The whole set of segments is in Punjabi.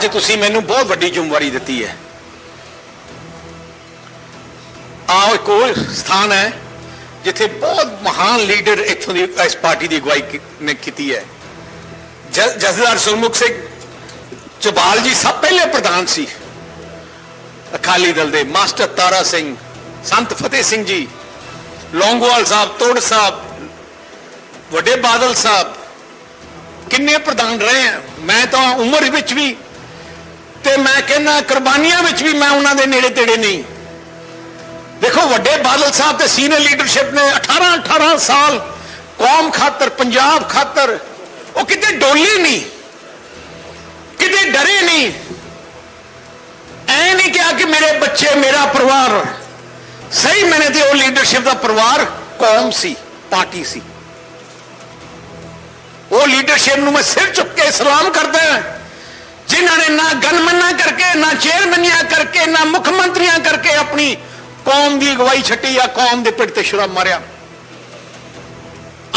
ਅੱਜ ਤੁਸੀਂ ਮੈਨੂੰ ਬਹੁਤ ਵੱਡੀ ਜ਼ਿੰਮੇਵਾਰੀ ਦਿੱਤੀ ਹੈ। ਆਹ ਇੱਕ ਉਹ ਸਥਾਨ ਹੈ, ਜਿੱਥੇ ਬਹੁਤ ਮਹਾਨ ਲੀਡਰ ਇੱਥੋਂ ਦੀ ਇਸ ਪਾਰਟੀ ਦੀ ਅਗਵਾਈ ਨੇ ਕੀਤੀ ਹੈ। ਜ- ਜਥੇਦਾਰ ਸੁਰਮੁਖ ਸਿੰਘ ਚਬਾਲ ਜੀ ਸਭ ਪਹਿਲੇ ਪ੍ਰਧਾਨ ਸੀ। ਅਕਾਲੀ ਦਲ ਦੇ ਮਾਸਟਰ ਤਾਰਾ ਸਿੰਘ, ਸੰਤ ਫਤਿਹ ਸਿੰਘ ਜੀ, ਲੌਂਗੋਵਾਲ ਸਾਹਿਬ, ਤੋੜ ਸਾਹਿਬ, ਵੱਡੇ ਬਾਦਲ ਸਾਹਿਬ, ਕਿੰਨੇ ਪ੍ਰਧਾਨ ਰਹੇ ਆ ਮੈਂ ਤਾਂ ਉਮਰ ਵਿੱਚ ਵੀ ਤੇ ਮੈਂ ਕਹਿੰਦਾ, ਕੁਰਬਾਨੀਆਂ ਵਿੱਚ ਵੀ ਮੈਂ ਉਹਨਾਂ ਦੇ ਨੇੜੇ ਤੇੜੇ ਨਹੀਂ। ਦੇਖੋ, ਵੱਡੇ ਬਾਦਲ ਸਾਹਿਬ ਤੇ ਸੀਨੀਅਰ ਲੀਡਰਸ਼ਿਪ ਨੇ 18 18 ਸਾਲ ਕੌਮ ਖਾਤਰ, ਪੰਜਾਬ ਖਾਤਰ, ਉਹ ਕਿਤੇ ਡੋਲੇ ਨਹੀਂ, ਕਿਤੇ ਡਰੇ ਨਹੀਂ। ਐ ਨਹੀਂ ਕਿਹਾ ਕਿ ਮੇਰੇ ਬੱਚੇ, ਮੇਰਾ ਪਰਿਵਾਰ, ਸਹੀ ਮੈਨੇ ਤੇ ਉਹ ਲੀਡਰਸ਼ਿਪ ਦਾ ਪਰਿਵਾਰ ਕੌਮ ਸੀ, ਪਾਰਟੀ ਸੀ। ਉਹ ਲੀਡਰਸ਼ਿਪ ਨੂੰ ਮੈਂ ਸਿਰ ਚੁੱਕ ਕੇ ਸਲਾਮ ਕਰਦਾ ਹਾਂ। ਜਿਨ੍ਹਾਂ ਨੇ ਨਾ ਗਨਮਨਾ ਕਰਕੇ, ਨਾ ਚੇਅਰਮੈਨੀਆਂ ਕਰਕੇ, ਨਾ ਮੁੱਖ ਮੰਤਰੀਆਂ ਕਰਕੇ ਆਪਣੀ ਕੌਮ ਦੀ ਅਗਵਾਈ ਛੱਡੀ ਆ, ਕੌਮ ਦੇ ਪਿੱਠ ਤੇ ਛੁਰਾ ਮਾਰਿਆ।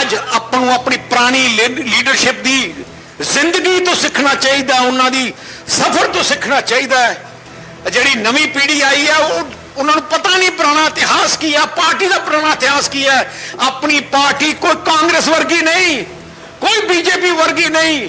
ਅੱਜ ਆਪਾਂ ਨੂੰ ਆਪਣੀ ਪੁਰਾਣੀ ਲੀਡਰਸ਼ਿਪ ਦੀ ਜ਼ਿੰਦਗੀ ਤੋਂ ਸਿੱਖਣਾ ਚਾਹੀਦਾ, ਉਹਨਾਂ ਦੀ ਸਫ਼ਰ ਤੋਂ ਸਿੱਖਣਾ ਚਾਹੀਦਾ ਹੈ। ਜਿਹੜੀ ਨਵੀਂ ਪੀੜ੍ਹੀ ਆਈ ਹੈ ਉਹ ਉਹਨਾਂ ਨੂੰ ਪਤਾ ਨਹੀਂ ਪੁਰਾਣਾ ਇਤਿਹਾਸ ਕੀ ਹੈ ਪਾਰਟੀ ਦਾ ਪੁਰਾਣਾ ਇਤਿਹਾਸ ਕੀ ਹੈ। ਆਪਣੀ ਪਾਰਟੀ ਕੋਈ ਕਾਂਗਰਸ ਵਰਗੀ ਨਹੀਂ, ਕੋਈ ਬੀਜੇਪੀ ਵਰਗੀ ਨਹੀਂ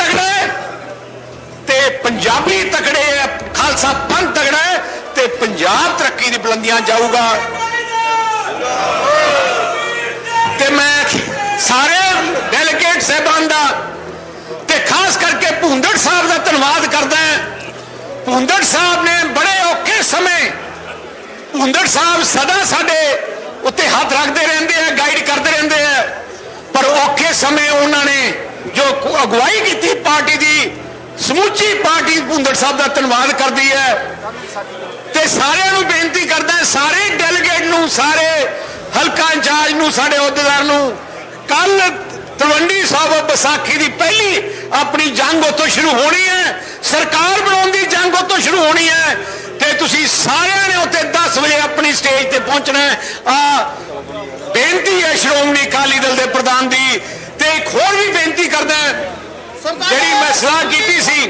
ਹੈ ਤੇ ਪੰਜਾਬੀ ਤਕੜੇ ਹੈ, ਖਾਲਸਾ ਪੰਥ ਤਗੜਾ ਹੈ ਤੇ ਪੰਜਾਬ ਤਰੱਕੀ ਦੀ ਬੁਲੰਦੀਆਂ ਜਾਊਗਾ। ਤੇ ਮੈਂ ਸਾਰੇ ਡੈਲੀਗੇਟ ਸਹਿਬਾਨ ਦਾ ਤੇ ਖਾਸ ਕਰਕੇ ਭੁੰਦੜ ਸਾਹਿਬ ਦਾ ਧੰਨਵਾਦ ਕਰਦਾ ਹਾਂ। ਭੁੰਦੜ ਸਾਹਿਬ ਨੇ ਬੜੇ ਔਖੇ ਸਮੇਂ ਭੁੰਦੜ ਸਾਹਿਬ ਸਦਾ ਸਾਡੇ ਉੱਤੇ ਹੱਥ ਰੱਖਦੇ ਰਹਿੰਦੇ ਆ ਗਾਈਡ ਕਰਦੇ ਰਹਿੰਦੇ ਆ। ਪਰ ਔਖੇ ਸਮੇਂ ਉਹਨਾਂ ਨੇ ਜੋ ਅਗਵਾਈ ਕੀਤੀ ਪਾਰਟੀ ਦੀ ਸਮੁੱਚੀ ਪਾਰਟੀ ਭੁੰਦੜ ਸਾਹਿਬ ਦਾ ਧੰਨਵਾਦ ਕਰਦੀ ਹੈ। ਤੇ ਸਾਰਿਆਂ ਨੂੰ ਬੇਨਤੀ ਕਰਦਾ ਸਾਰੇ ਡੈਲੀਗੇਟ ਨੂੰ, ਸਾਰੇ ਹਲਕਾ ਇੰਚਾਰਜ ਨੂੰ, ਸਾਡੇ ਅਹੁਦੇਦਾਰ ਨੂੰ ਕੱਲ ਤਲਵੰਡੀ ਸਾਹਿਬ ਵਿਸਾਖੀ ਦੀ ਪਹਿਲੀ ਆਪਣੀ ਜੰਗ ਉੱਥੋਂ ਸ਼ੁਰੂ ਹੋਣੀ ਹੈ। ਸਰਕਾਰ ਬਣਾਉਣ ਦੀ ਜੰਗ ਉੱਥੋਂ ਸ਼ੁਰੂ ਹੋਣੀ ਹੈ। ਤੇ ਤੁਸੀਂ ਸਾਰਿਆਂ ਨੇ ਉੱਥੇ 10 ਵਜੇ ਆਪਣੀ ਸਟੇਜ ਤੇ ਪਹੁੰਚਣਾ ਆ ਬੇਨਤੀ ਹੈ ਸ਼੍ਰੋਮਣੀ ਅਕਾਲੀ ਦਲ ਦੇ ਪ੍ਰਧਾਨ ਦੀ। ਤੇ ਇੱਕ ਹੋਰ ਵੀ ਬੇਨਤੀ ਜਿਹੜੀ ਮੈਂ ਸਲਾਹ ਕੀਤੀ ਸੀ